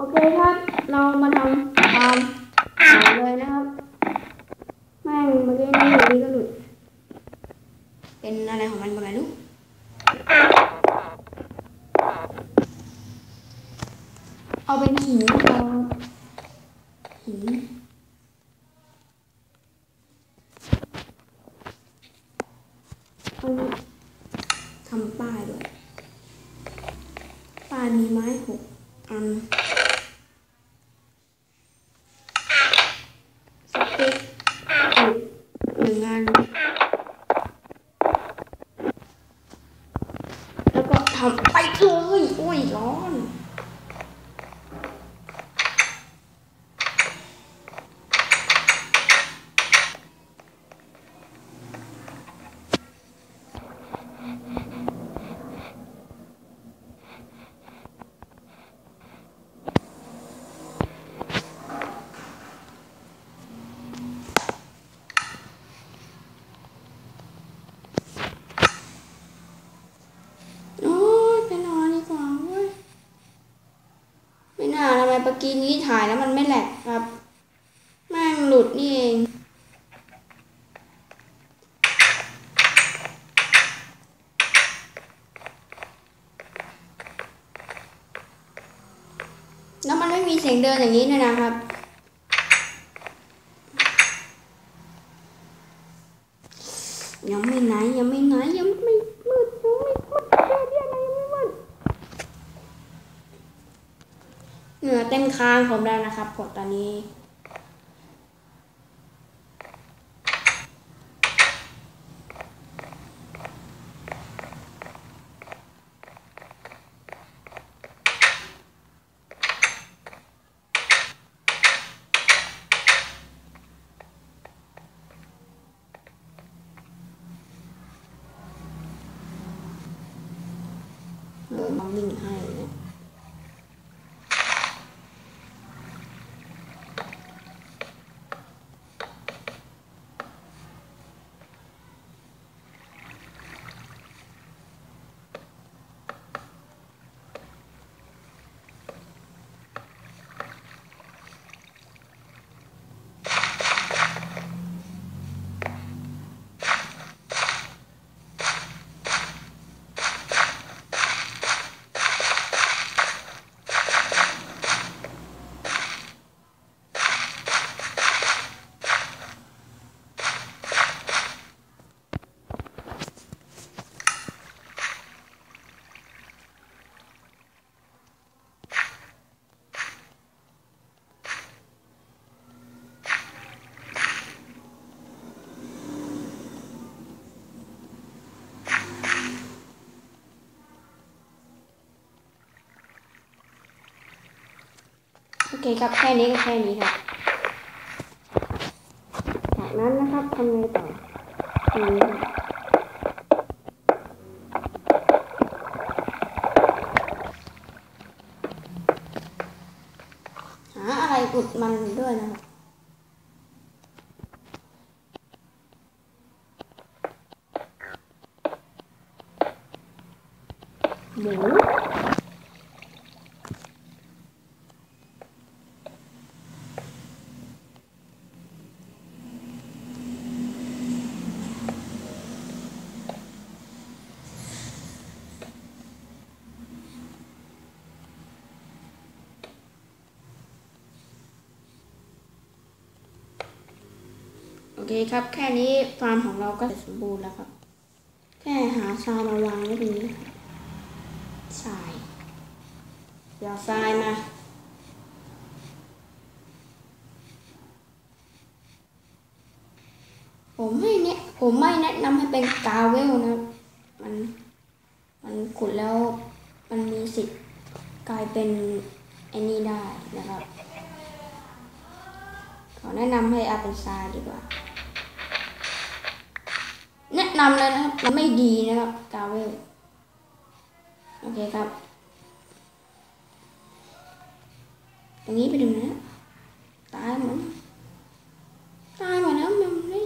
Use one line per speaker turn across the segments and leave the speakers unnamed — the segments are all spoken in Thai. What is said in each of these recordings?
โอเคครับ เรามาทำตามต่อเลยนะครับ แม่งเมื่อกี้นี่อยู่ดีก็หลุด เป็นอะไรของมันก็ไม่รู้เอาเป็นหินก่อนหินเอทำป้ายด้วยป้ายมีไม้หกอัน สติ๊กอีกหนึ่งอัน แล้วก็ ทำไปเลยโอ้ยร้อน โอ้ยไปนอนดีกว่าเว้ย ไม่น่าทำไมเมื่ อกี้นี้ถ่ายแล้วมันไม่แหลกครับแม่งหลุดนี่เอง แล้วมันไม่มีเสียงเดินอย่างนี้ด้วยนะครับ ยังไม่ไหนยังไม่ไหนยังไม่มืดยังไม่มืดแค่เดียวนะยังไม่มืด เต็มค้างผมแล้วนะครับผมตอนนี้ เออมาวิ่งให้เนี่ย เคครับแค่นี้ก็แค่นี้ครับจากนั้นนะครับทำไงต่อตรงนี้ครับหาอะไรอุดมันด้วยนะครับหมู โอเคครับ แค่นี้ฟาร์มของเราก็เสร็จสมบูรณ์แล้วครับ แค่หาทรายมาวางไว้ตรงนี้ทรายเดี๋ยวทรายมาผมไม่แนะผมไม่แนะนำให้เป็นกาเวลนะมันมันขุดแล้วมันมีสิทธิ์กลายเป็นไอ้นี่ได้นะครับ แนะนำให้อาเป็นทรายดีกว่า แนะนำเลยนะครับ มันไม่ดีนะครับกาเวลโอเคครับ ตรงนี้ไปดูนะ ตายหมดตายหมดแล้วมันไม่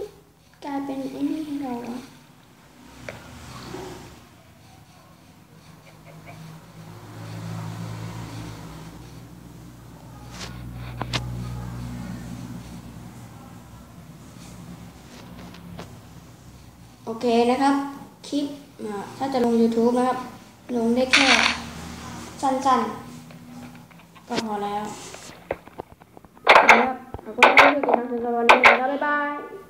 กลายเป็นไอ้นี่ให้เราอะ โอเคนะครับ คลิปถ้าจะลง YouTube นะครับ ลงได้แค่สั้นๆ ก็พอแล้วนะครับขอบคุณที่ติดตามชมกันวันนี้นะครับบ๊ายบาย